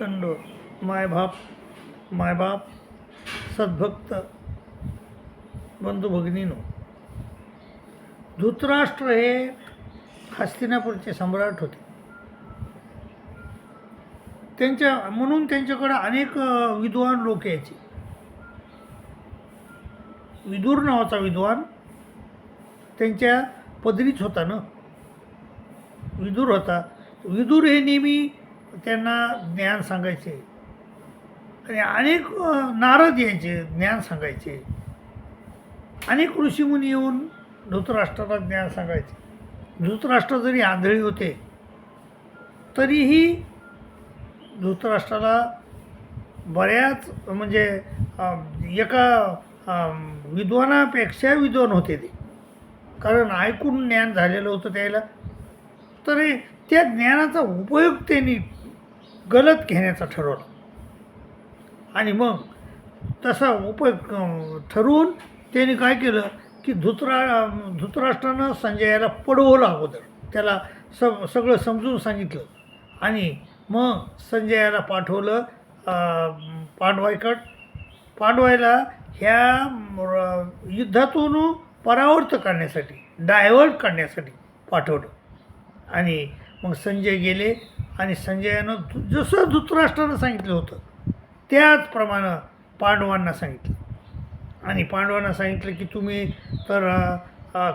दंड मायबाप मायबाप सद्भक्त बंधुभगिनीनो धृतराष्ट्र हे हस्तिनापूरचे सम्राट होते. त्यांच्या म्हणून त्यांच्याकडे अनेक विद्वान लोक यायचे. विदूर नावाचा विद्वान त्यांच्या पदरीच होता ना. विदूर होता. विदूर हे नेहमी त्यांना ज्ञान सांगायचे. आणि अनेक नारद यायचे ज्ञान सांगायचे. अनेक ऋषीमुनी येऊन धृतराष्ट्राला ज्ञान सांगायचे. धृतराष्ट्र जरी आंधळी होते तरीही धृतराष्ट्राला बऱ्याच म्हणजे एका विद्वानापेक्षा विद्वान होते ते. कारण ऐकून ज्ञान झालेलं होतं त्याला. तरी त्या ज्ञानाचा उपयोग त्यांनी गलत घेण्याचा ठरवला. आणि मग तसा उपयोग ठरवून त्यांनी काय केलं की धुतरा धृतराष्ट्रानं संजयाला पडवलं अगोदर. त्याला स सगळं समजून सांगितलं. आणि मग संजयाला पाठवलं अं, पांडवाईकड पांडवायला ह्या युद्धातून परावर्त करण्यासाठी डायव्हर्ट करण्यासाठी पाठवलं. आणि मग संजय गेले. आणि संजयानं जसं धृतराष्ट्रानं सांगितलं होतं त्याचप्रमाणे पांडवांना सांगितलं. आणि पांडवांना सांगितलं की तुम्ही तर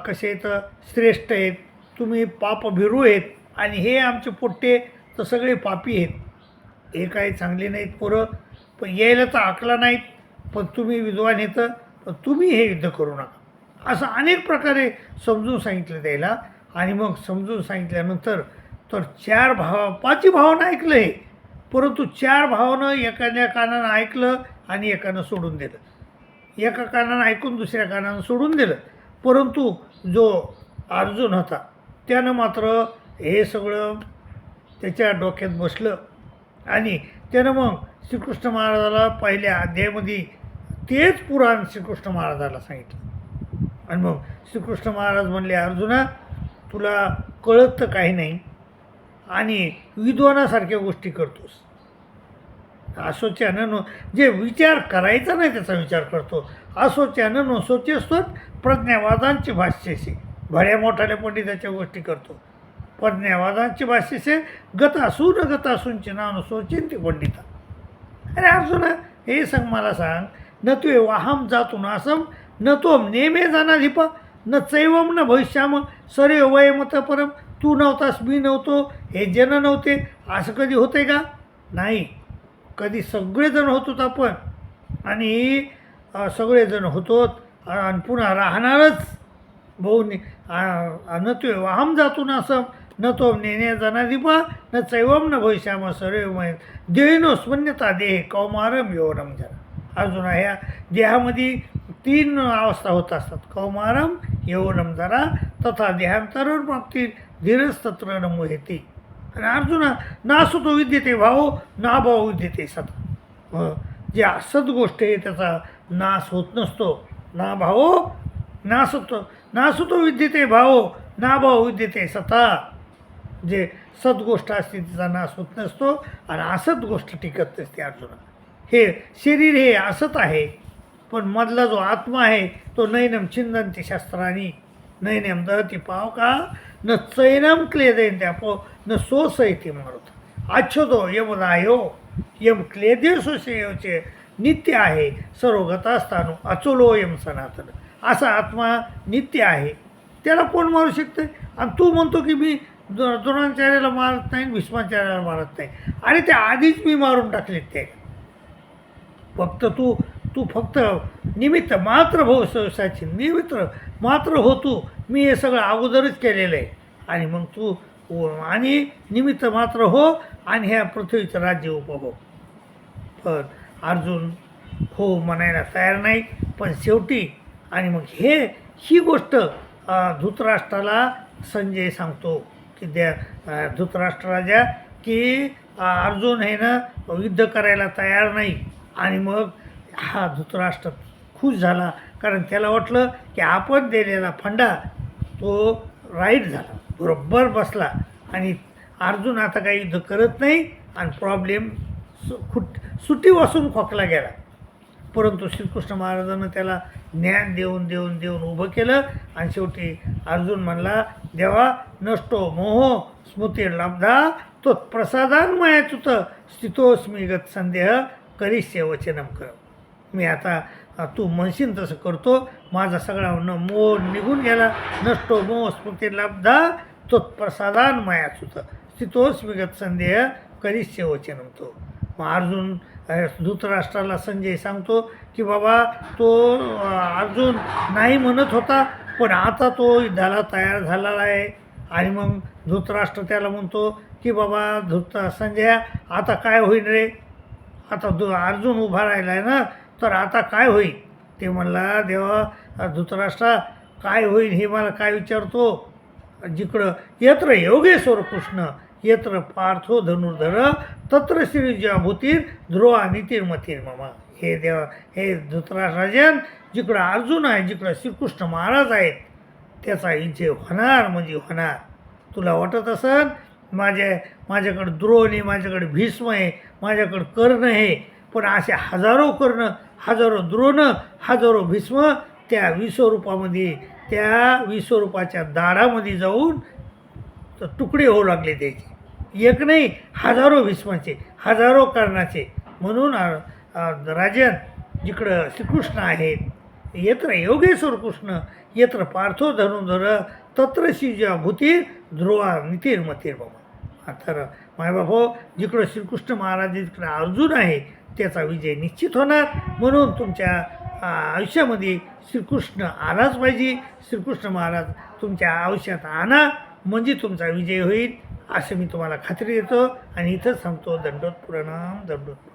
कसे तर श्रेष्ठ आहेत तुम्ही पापभिरू आहेत आणि हे आमचे पोट्टे तर सगळे पापी आहेत. हे काही चांगले नाहीत पोरं पण यायला तर आकला नाहीत पण तुम्ही विद्वान येतं पण तुम्ही हे युद्ध करू नका. असं अनेक प्रकारे समजून सांगितलं त्याला. आणि मग समजून सांगितल्यानंतर तर चार भावा पाचही भावानं ऐकलं हे परंतु चार भावानं एखाद्या कानानं ऐकलं आणि एकानं सोडून दिलं. एका कानानं ऐकून दुसऱ्या कानानं सोडून दिलं. परंतु जो अर्जुन होता त्यानं मात्र हे सगळं त्याच्या डोक्यात बसलं. आणि त्यानं मग श्रीकृष्ण महाराजाला पहिल्या अध्यायामध्ये तेच पुराण श्रीकृष्ण महाराजाला सांगितलं. आणि मग श्रीकृष्ण महाराज म्हणले अर्जुना तुला कळत तर काही नाही आणि विद्वानासारख्या गोष्टी करतोस. असोच्यानं जे विचार करायचा नाही त्याचा विचार करतो. असोच्यानं नो सोचेस्तोच प्रज्ञावादांची भाष्यशी भड्या मोठ्याल्या पंडिताच्या गोष्टी करतो. प्रज्ञावादांची भाष्यसे गत असू न गत असूनचे नाव सोचेन ते पंडिता. अरे अर्जुन हे सांग मला सांग. न तुये वाहम जातून असम न तो नेमे जाणाधिप न चैवम न भविष्याम सरे वयमत परम तू नव्हतास मी नव्हतो हे जन नव्हते असं कधी होते का? नाही. कधी सगळेजण होतोत आपण आणि सगळेजण होतोत आणि पुन्हा राहणारच. भाऊ न तो वाहम जातो ना असं न तो नेण्या जाणाधिपा न चैवम न भविष्याम सर्व देहिनो स्मन्यता देह कौमारम यौवनम जरा अजून ह्या देहामध्ये तीन अवस्था होत असतात. कौमारम यौवनम जरा तथा देहांतरण प्राप्ती धीरस्तत्र नमो येते आणि अर्जुना नासतो विद्यते भाव ना भाव विद्यते सदा. जे असत गोष्ट आहे त्याचा नाश होत नसतो. ना भावो ना सुतो विद्यते भावो ना भाव विद्यते सता जे सद्गोष्ट असते तिचा नाश होत नसतो. आणि असत गोष्ट टिकत नसते अर्जुना हे शरीर हे असत आहे. पण मधला जो आत्मा आहे तो नैनम छिंदंती शस्त्रानी नैनम दहती पाव का न चैनम क्लेदेन त्या पो न सोसयती मारुत. आच्छोदो यमदायो यम क्लेदे सोशयोचे नित्य आहे सर्वगतास्थानो अचोलो यम सनातन. असा आत्मा नित्य आहे. त्याला कोण मारू शकते? आणि तू म्हणतो की मी द्रोणाचार्याला मारत नाही भीष्माचार्याला मारत नाही. आणि ते आधीच मी मारून टाकलेत ते. फक्त तू तू फक्त निमित्त मात्र भाऊ सहसाची निमित्त मात्र हो तू. मी हे सगळं अगोदरच केलेलं आहे. आणि मग तू आणि निमित्त मात्र हो आणि ह्या पृथ्वीचं राज्य उपभोग. पण अर्जुन हो म्हणायला तयार नाही पण शेवटी आणि मग हे ही गोष्ट धृतराष्ट्राला संजय सांगतो की द्या धृतराष्ट्र राजा की अर्जुन हे ना युद्ध करायला तयार नाही. आणि मग हा धृतराष्ट्र खुश झाला. कारण त्याला वाटलं की आपण दिलेला फंडा तो राईट झाला. बरोबर बसला. आणि अर्जुन आता काही युद्ध करत नाही आणि प्रॉब्लेम सु खुट सुटी वासून खोकला गेला. परंतु श्रीकृष्ण महाराजांना त्याला ज्ञान देऊन देऊन देऊन उभं केलं. आणि शेवटी अर्जुन म्हणला देवा नष्टो मोह स्मृती लब्धा तो प्रसादान्मयाच्युत स्थितोस्मी गत संदेह करिष्य वचनम कर मी आता तू म्हणशील तसं करतो. माझा सगळा न मोह निघून गेला. नष्टो मोह स्मृती लाभदा तो प्रसादान्मयाच्युत स्थितोस्मी विगत संदेह करिष्य वचनम तो. मग अर्जुन धृतराष्ट्राला संजय सांगतो की बाबा तो अर्जुन नाही म्हणत होता पण आता तो युद्धाला तयार झालेला आहे. आणि मग धृतराष्ट्र त्याला म्हणतो की बाबा धृत संजय आता काय होईल रे? आता दु अर्जुन उभा राहिला आहे ना तर आता काय होईल? ते म्हणला देवा धृतराष्ट्रा काय होईल हे मला काय विचारतो? जिकडं यत्र योगेश्वर कृष्ण यत्र पार्थो धनुर्धर तत्र श्रीजा भूतीर ध्रुवा नितीर मतीर मामा. हे देवा हे धृतराष्ट्राजन जिकडं अर्जुन आहे जिकडं श्रीकृष्ण महाराज आहेत त्याचा विजय होणार म्हणजे होणार. तुला वाटत असन? माझ्या माझ्याकडं द्रोण आहे माझ्याकडे भीष्म आहे माझ्याकडं कर्ण आहे पण असे हजारो कर्ण हजारो द्रोण हजारो भीष्म त्या विश्वरूपामध्ये त्या विश्वरूपाच्या दाडामध्ये जाऊन तुकडे होऊ लागले त्याचे. एक नाही हजारो भीष्माचे हजारो कर्णाचे. म्हणून राजन जिकडं श्रीकृष्ण आहेत यत्र योगेश्वर कृष्ण यत्र पार्थो धनुधर तत्र शिजा भूती ध्रुवा नितीर मतीर बाबा. तर मायबापो हो, जिकडं श्रीकृष्ण महाराज जिकडं अर्जुन आहे त्याचा विजय निश्चित होणार. म्हणून तुमच्या आयुष्यामध्ये श्रीकृष्ण आलाच पाहिजे. श्रीकृष्ण महाराज तुमच्या आयुष्यात आणा म्हणजे तुमचा विजय होईल असं मी तुम्हाला खात्री देतो. आणि इथंच सांगतो दंडोत पुराणाम दंडोत